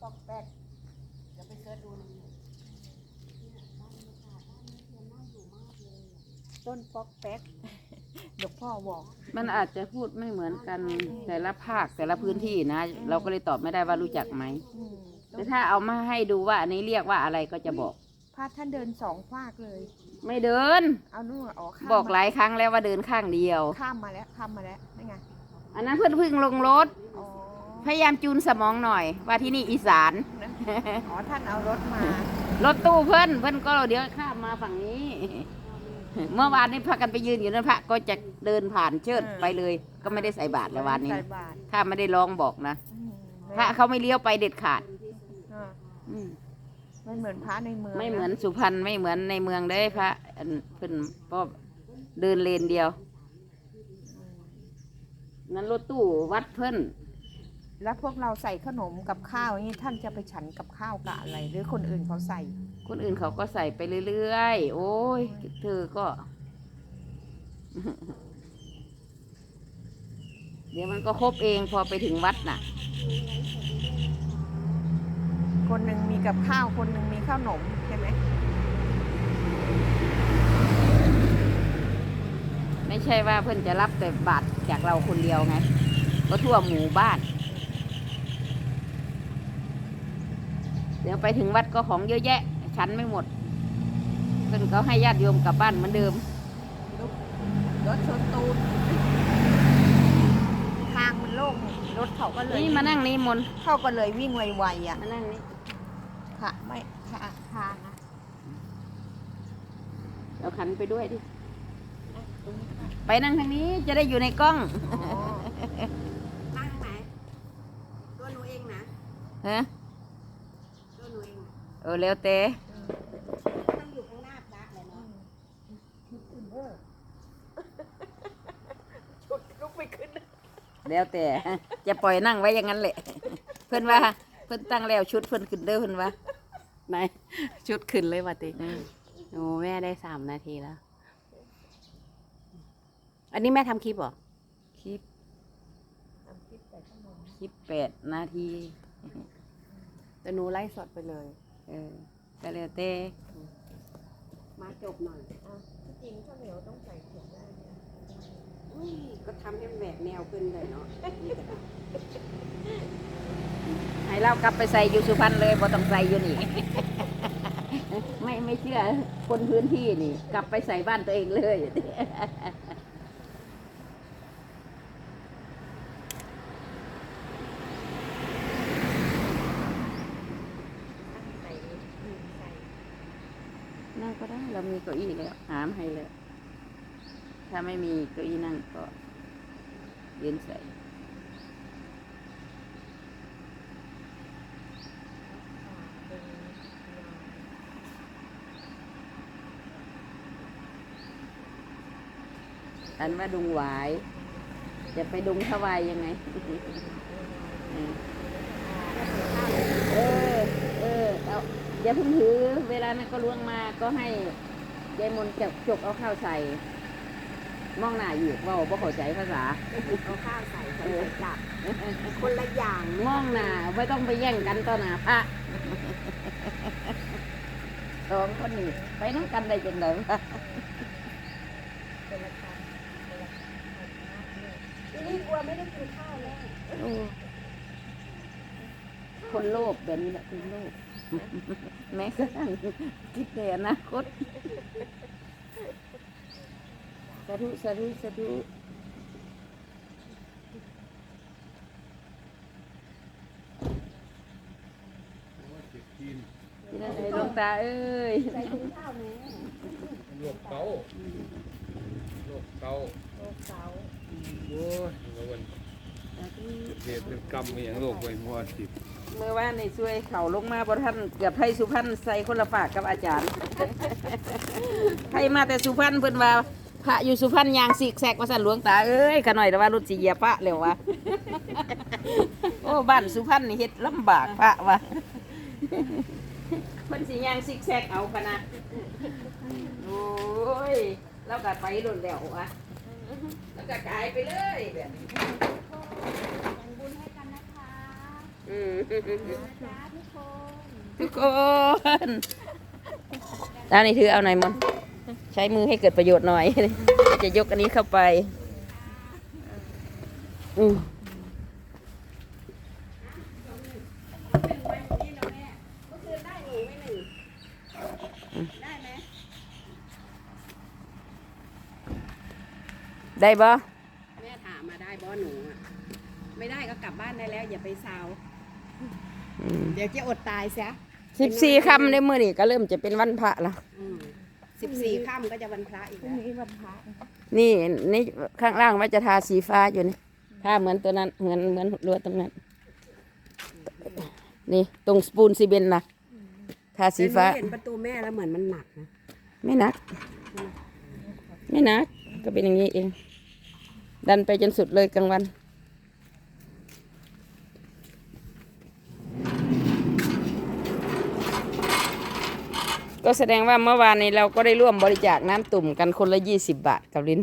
ปอกแปกเดี๋ยวไปเสิร์ชดูในเน็ตต้นปอกแป๊กหลวงพ่อบอก มันอาจจะพูดไม่เหมือนกันแต่ละภาคแต่ละพื้นที่นะ เราก็เลยตอบไม่ได้ว่ารู้จักไหมอืมแต่ถ้าเอามาให้ดูว่าอันนี้เรียกว่าอะไรก็จะบอก พระท่านเดินสองภาคเลย ไม่เดิน เอานู่นอ๋อข้ามบอกหมาลายครั้งแล้วว่าเดินข้างเดียว ข้ามมาแล้วข้ามมาแล้วนี่ไงอันนั้นเพื่อนเพึ่งลงรถ อ๋อ พยายามจูนสมองหน่อย ว่าที่นี่อีสาน อ๋อท่านเอารถมารถตู้เพื่อนเพื่อนก็เดี๋ยวข้ามมาฝั่งนี้ เมื่อวานนี้พากันไปยืนอยู่นั่นพระก็จะเดินผ่านเชิดไปเลย ก็ไม่ได้ใส่บาตรแล้ววันนี้ ใส่บาตรถ้าไม่ได้ร้องบอกนะอืมพระเขาไม่เลี้ยวไปเด็ดขาดอ่าอืมไม่เหมือนพระในเมืองไม่เหมือนะสุพรรณไม่เหมือนในเมืองเด้พระอันเพิ่นก็เดินเลนเดียว นั้นรถตู้วัดเพิ่น แล้วพวกเราใส่ขนมกับข้าวนี่ท่านจะไปฉันกับข้าวกับอะไร หรือคนอื่นเขาใส่ คนอื่นเขาก็ใส่ไปเรื่อยๆ โอ้ย เธอก็ เดี๋ยวมันก็ครบเองพอไปถึงวัดน่ะ คนหนึ่งมีกับข้าวคนหนึ่งมีข้าวหนมใช่ไหมไม่ใช่ว่าเพิ่นจะรับแต่บาทจากเราคนเดียวไง ก็ทั่วหมู่บ้าน เดี๋ยวไปถึงวัดก็ของเยอะแยะ ฉันไม่หมดเพิ่นก็ให้ญาติโยมกลับบ้านเหมือนเดิมรถชนตูนทางมันโล่งรถเขาก็เลยนี่มานั่งนี่มนต์เขาก็เลยวิ่งไวๆอะมานั่งนี่ค่ะไม่ค่ะทางนะเอาขันไปด้วยดิไปนั่งทางนี้จะได้อยู่ในกล้องนั่งไหนตัวหนูเองนะฮะ ตัวหนูเองนะ เออแล้วแต่ต้องอยู่ข้างหน้าพระเลยเนาะชุดลุกไปขึ้นแล้วแต่ จะปล่อยนั่งไว้อย่างนั้นแหละ เพื่อนว่า เพื่อนตั้งแล้วชุดเพื่อนขึ้นเด้อเพื่อนว่าไหนชุดขึ้นเลยว่ะติอืมโอ้แม่ได้สามนาทีแล้ว อันนี้แม่ทำคลิปเหรอ คลิปคลิปแปดนาทีแต่หนูไล่สดไปเลย เออก็แล้วแต่มาจบหน่อยจริงข้าวเหนียวต้องใส่ถุงได้เนี่ยอุ้ยก็ทำให้แบกแนวขึ้นเลยเนาะนี่ก็ได้ให้เรากลับไปใส่อยู่สุพรรณเลยบ่ต้องใส่อยู่นี่ ไม่ไม่เชื่อคนพื้นที่นี่ กลับไปใส่บ้านตัวเองเลย ใส่อืมใส่ นั่งก็ได้ เรามีเก้าอี้แล้วหามให้เลยถ้าไม่มีเก้าอี้นั่งก็ยืนใส่อันว่าดุงหวาย จะไปดุงทวายยังไง เออ เออ เอาอย่าพิ่งถือ เวลานั้นก็ล่วงมาก็ให้ ยายมนต์จับจกเอาข้าวใส่ มองหน้าอยู่เว่าบ่เข้าใจภาษา เอาข้าวใส่ใส่กลับ คนละอย่างมองหน้าไม่ต้องไปแย่งกันต่อหน้าพระสองคนนี้ไปน้ำกันได้จังไดวะเป็นละคำเป็นละคำทีนี้กลัวไม่ได้กินข้าวแล้วโอ้ คนโลภแบบนี้แหละคนโลภแม้กระทั่งคิดแต่อนาคตสาธุสาธุสาธุที่นั่นไอ้ดวงตาเอ้ยใส่ถุงข้าวแม่โรคเกาต์โรคเกาต์โลกเสาโอ้ยมาวัน เกิดเป็นกรรมอหย่างโรคไว้หัวติดเมื่อวานในช่วยเขาลงมาบนท่านเกือบให้สุพรรณใส่คนละฝากกับอาจารย์ให้มาแต่สุพรรณเพิ่นว่าพระอยู่สุพรรณยางสิกแซกว่าสันหลวงตาเอ้ยขะหน่อยแต่ว่ารถสีเหยียบพระแล้ววะโอ้บ้านสุพรรณนี่เฮ็ดลำบากพระวะเพิ่นสิยางซิกแซกเอาพะนะโอ้ยเราก็ไปโดนแล้ววะ แล้วก็กลายไปเลยแบบนี้บุญให้กันนะคะเออืมจ้าทุกคนทุกคนอันนี้ถือเอาหน่อยมนใช้มือให้เกิดประโยชน์หน่อย จะยกอันนี้เข้าไป อืม เป็นวันนี้นะแม่เมื่อคืนได้หนูไหม่หนึ่งได้ไหม ได้บ่แม่ถามมาได้บอหนูอะไม่ได้ก็กลับบ้านได้แล้ว อย่าไปซาวเดี๋ยวจะอดตายซะสิบสี่คำในมือนี่ก็เริ่มจะเป็นวันพระละสิบสี่ค่ำก็จะวันพระอีกพรุ่แล้งวนี้วันพระนี่นี่ข้างล่างว่าจะทาสีฟ้าอยู่นี่ทาเหมือนตัวนั้นเหมือนเหมือนรั้วตรงนั้น นี่ตรงสปูนซีเบนนะทาสีฟ้าแต่หนูเห็นประตูแม่แล้วเหมือนมันหนักนะ ไม่หนัก ไม่หนัก ก็เป็นอย่างนี้เอง ดันไปจนสุดเลยกลางวันก็แสดงว่าเมื่อวานนี้เราก็ได้ร่วมบริจาคน้ำตุ่มกันคนละยี่สิบบาทกับลิน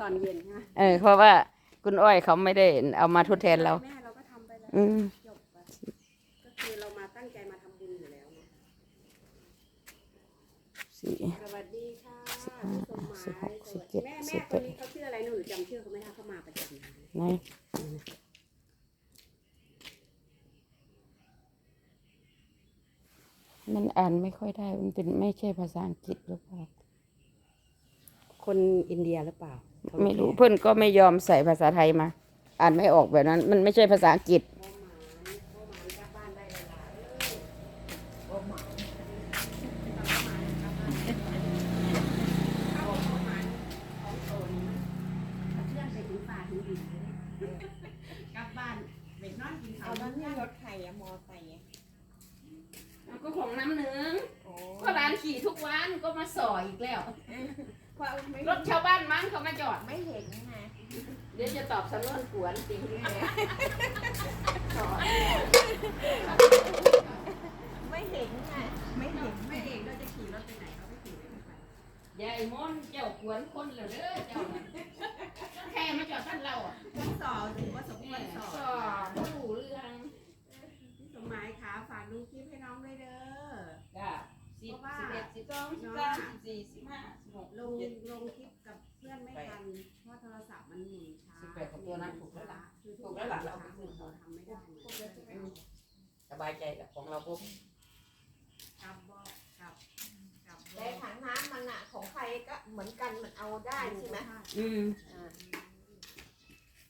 ตอนเย็นนะเออเพราะว่าคุณอ้อยเขาไม่ได้เอามาทดแทนเรา แม่เราก็ทำไปแล้วอืม จบไปก็คือเรามาตั้งใจมาทำบุญอยู่แล้วเนอะสี่สวัสดีค่ะพี่สมหมาย สิบหกสสิวับสเจ็ดีดแม่สิแม่บคแปดนนี้เขาชื่ออะไรหนูจำชื่อเขาไม่ได้เขามาประจำไหนมันอ่านไม่ค่อยได้ มันเป็นไม่ใช่ภาษาอังกฤษหรือเปล่า คนอินเดียหรือเปล่าไม่รู้เพื่อนก็ไม่ยอมใส่ภาษาไทยมา อ่านไม่ออกแบบนั้น มันไม่ใช่ภาษาอังกฤษ กลับบ้านเด็กนอนกินข้า เอา ว นั้นนี่รถใครอะมอไซค์อะ ก็ของน้ำหนึ่ง โอ้ ก็ร้านขี่ทุกวันก็มาสอยอีกแล้ว เพ ราะไม่รถชาวบ้านมั้งเขามาจอด ไม่เห็นไงเดี๋ยวจะตอบสำนวนกวนจริงไม่เห็นไงไม่เห็นแม่เองเราจะขี่รถไปไหนเขาไม่ขี่ไม่ไปยายมอนเจ้ากวนคนเหลือเด้อเจ้าน่ะแค่มาจอดท่านเราอะ ตัวนั้นถูกแล้วล่ะคือถูกแล้วล่ะเราเอาไปคืนเขาทำไม่ได้สบายใจกับของเราปุ๊บกลับบอกกลับกลับแต่ถังน้ำมันอะของใครก็เหมือนกันมันเอาได้ใช่ไหมอืม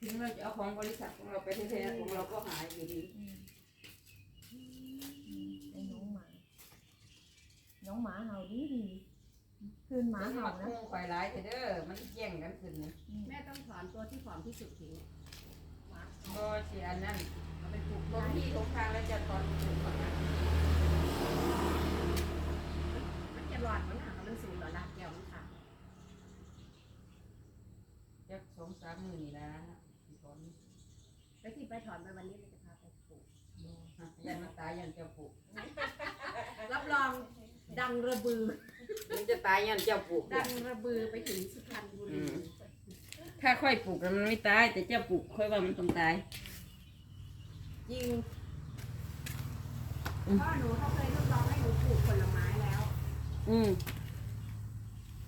ถึงเราจะเอาของบริษัทของเราไปแท้ๆของเราก็หายอยู่ดีไอ้น้องหมา น้องหมาเห่าดีดีคืน หมาเห่านะควายร้ายเด้อ มันแย่งกันขึ้นนะแม่ต้องถอนตัวที่ผอมที่สุดทิ้งก็เสียอันนั้นเอาไปปลูกตรงที่ตรงทางแล้วจะตอนปลูกก่อนนะมันจะหลอดมันหักมันสูงหรอละแก้วมันขาดจะสองสามหมื่นนี่ละที่ตอนแล้วที่ไปถอนไปวันนี้เราจะพาไปปลูกยันมันตายยันจะปลูกรับรองดังระบือ มันจะตายยันจะปลูกดังระบือไปถึงสุพรรณบุรีถ้าค่อยปลูกแล้วมันไม่ตาย แต่เจ้าปลูกค่อยว่ามันต้องตายจริงพ่อหนูเขาเคยทดลองให้หนูปลูกผลไม้แล้ว อืม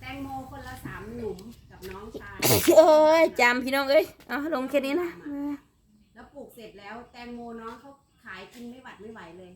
แตงโมคนละสามหนุ่มกับน้องชายเอ้ยจำพี่น้องเอ้ยเอาลงแค่นี้นะ แล้วปลูกเสร็จแล้ว แตงโมน้องเขาขายกินไม่หวัดไม่ไหวเลย